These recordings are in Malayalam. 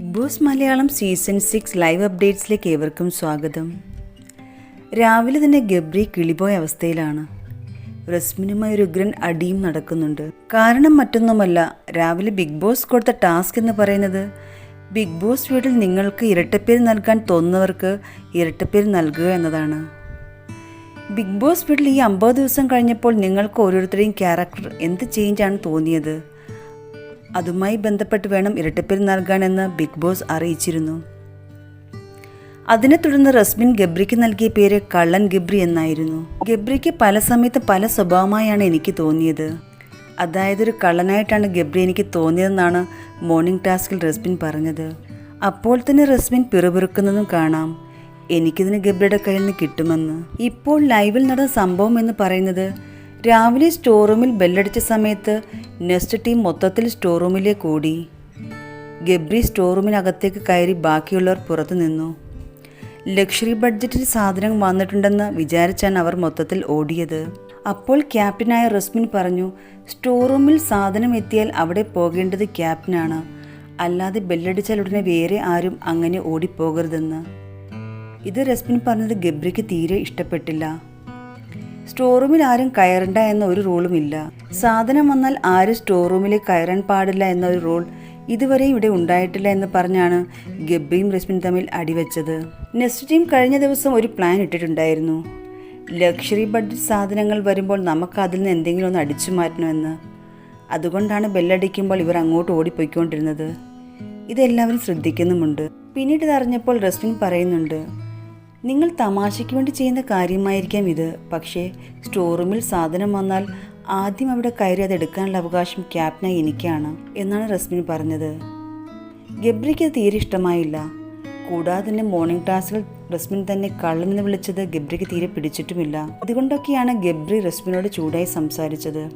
Boss Malayalam season six live അപ്ഡേറ്റ്സിലേക്ക് ഏവർക്കും സ്വാഗതം. രാവിലെ തന്നെ ഗബ്രി കിളിപോയ അവസ്ഥയിലാണ്. റസ്മിനുമായി ഒരു ഉഗ്രൻ അടിയും നടക്കുന്നുണ്ട്. കാരണം മറ്റൊന്നുമല്ല രാവിലെ ബിഗ് ബോസ് കൊടുത്ത ടാസ്ക് എന്ന് പറയുന്നത് ബിഗ് ബോസ് വീട്ടിൽ നിങ്ങൾക്ക് ഇരട്ടപ്പേര് നൽകാൻ തോന്നുന്നവർക്ക് ഇരട്ടപ്പേര് നൽകുക എന്നതാണ്. ബിഗ് ബോസ് വീട്ടിൽ ഈ അമ്പത് ദിവസം കഴിഞ്ഞപ്പോൾ നിങ്ങൾക്ക് ഓരോരുത്തരുടെയും ക്യാരക്ടർ എന്ത് ചേഞ്ചാണ് തോന്നിയത്? അതുമായി ബന്ധപ്പെട്ട് വേണം ഇരട്ടപ്പേര് നൽകാനെന്ന് ബിഗ് ബോസ് അറിയിച്ചിരുന്നു. അതിനെ തുടർന്ന് റസ്മിൻ ഗബ്രിക്ക് നൽകിയ പേര് കള്ളൻ ഗബ്രി എന്നായിരുന്നു. ഗബ്രിക്ക് പല സമയത്ത് പല സ്വഭാവമായാണ് എനിക്ക് തോന്നിയത്. അതായത് ഒരു കള്ളനായിട്ടാണ് ഗബ്രി എനിക്ക് തോന്നിയതെന്നാണ് മോർണിംഗ് ടാസ്കിൽ റസ്മിൻ പറഞ്ഞത്. അപ്പോൾ തന്നെ റസ്മിൻ പിറുപിറുക്കുന്നതും കാണാം. എനിക്കിതിന് ഗബ്രിയുടെ കയ്യിൽ നിന്ന് കിട്ടുമെന്ന്. ഇപ്പോൾ ലൈവിൽ നടന്ന സംഭവം എന്ന് പറയുന്നത് രാവിലെ സ്റ്റോർ റൂമിൽ ബെല്ലടിച്ച സമയത്ത് നെസ്റ്റ് ടീം മൊത്തത്തിൽ സ്റ്റോർ റൂമിലേക്ക് ഓടി ഗബ്രി സ്റ്റോർ റൂമിനകത്തേക്ക് കയറി ബാക്കിയുള്ളവർ പുറത്തു നിന്നു. ലക്ഷറി ബഡ്ജറ്റിൽ സാധനം വന്നിട്ടുണ്ടെന്ന് വിചാരിച്ചാണ് അവർ മൊത്തത്തിൽ ഓടിയത്. അപ്പോൾ ക്യാപ്റ്റനായ റസ്മിൻ പറഞ്ഞു സ്റ്റോർ റൂമിൽ സാധനം എത്തിയാൽ അവിടെ പോകേണ്ടത് ക്യാപ്റ്റനാണ്. അല്ലാതെ ബെല്ലടിച്ചാൽ ഉടനെ വേറെ ആരും അങ്ങനെ ഓടിപ്പോകരുതെന്ന്. ഇത് റസ്മിൻ പറഞ്ഞത് ഗബ്രിക്ക് തീരെ ഇഷ്ടപ്പെട്ടില്ല. സ്റ്റോർ റൂമിൽ ആരും കയറണ്ട എന്ന ഒരു റൂളും ഇല്ല. സാധനം വന്നാൽ ആരും സ്റ്റോർ റൂമിൽ കയറാൻ പാടില്ല എന്ന ഒരു റൂൾ ഇതുവരെ ഇവിടെ ഉണ്ടായിട്ടില്ല എന്ന് പറഞ്ഞാണ് ഗബ്രിയും റസ്മിൻ തമ്മിൽ അടിവെച്ചത്. നെസ്റ്റ് ടീം കഴിഞ്ഞ ദിവസം ഒരു പ്ലാൻ ഇട്ടിട്ടുണ്ടായിരുന്നു. ലക്ഷറി ബഡ്ജറ്റ് സാധനങ്ങൾ വരുമ്പോൾ നമുക്ക് അതിൽ നിന്ന് എന്തെങ്കിലും ഒന്ന് അടിച്ചു മാറ്റണമെന്ന്. അതുകൊണ്ടാണ് ബെല്ലടിക്കുമ്പോൾ ഇവർ അങ്ങോട്ട് ഓടിപ്പോയിക്കൊണ്ടിരുന്നത്. ഇതെല്ലാവരും ശ്രദ്ധിക്കുന്നുമുണ്ട്. പിന്നീട് അറിഞ്ഞപ്പോൾ റസ്മിൻ പറയുന്നുണ്ട് നിങ്ങൾ തമാശയ്ക്ക് വേണ്ടി ചെയ്യുന്ന കാര്യമായിരിക്കാം ഇത്. പക്ഷേ സ്റ്റോർ റൂമിൽ സാധനം വന്നാൽ ആദ്യം അവിടെ കയറി അത് എടുക്കാനുള്ള അവകാശം ക്യാപ്റ്റനായി എനിക്കാണ് എന്നാണ് റസ്മിൻ പറഞ്ഞത്. ഗബ്രിക്ക് അത് തീരെ ഇഷ്ടമായില്ല. കൂടാതെ തന്നെ മോർണിംഗ് ടാസ്കിൽ റസ്മിൻ തന്നെ കള്ളനെന്ന് വിളിച്ചത് ഗബ്രിക്ക് തീരെ പിടിച്ചിട്ടുമില്ല. അതുകൊണ്ടൊക്കെയാണ് ഗബ്രി റസ്മിനോട് ചൂടായി സംസാരിച്ചത്.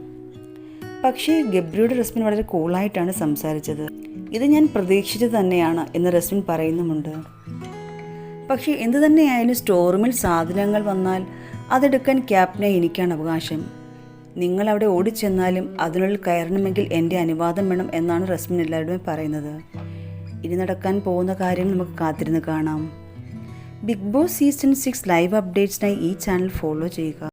പക്ഷേ ഗബ്രിയുടെ റസ്മിൻ വളരെ കൂളായിട്ടാണ് സംസാരിച്ചത്. ഇത് ഞാൻ പ്രതീക്ഷിച്ചത് തന്നെയാണ് എന്ന് റസ്മിൻ പറയുന്നുമുണ്ട്. പക്ഷേ എന്തു തന്നെയായാലും സ്റ്റോർ റൂമിൽ സാധനങ്ങൾ വന്നാൽ അതെടുക്കാൻ ക്യാപ്റ്റനെ എനിക്കാണ് അവകാശം. നിങ്ങൾ അവിടെ ഓടിച്ചെന്നാലും അതിനുള്ളിൽ കയറണമെങ്കിൽ എന്റെ അനുവാദം വേണം എന്നാണ് റസ്മിൻ എല്ലാവരുടെയും പറയുന്നത്. ഇനി നടക്കാൻ പോകുന്ന കാര്യം നമുക്ക് കാത്തിരുന്ന് കാണാം. Bigg boss season six live അപ്ഡേറ്റ്സിനായി ഈ ചാനൽ ഫോളോ ചെയ്യുക.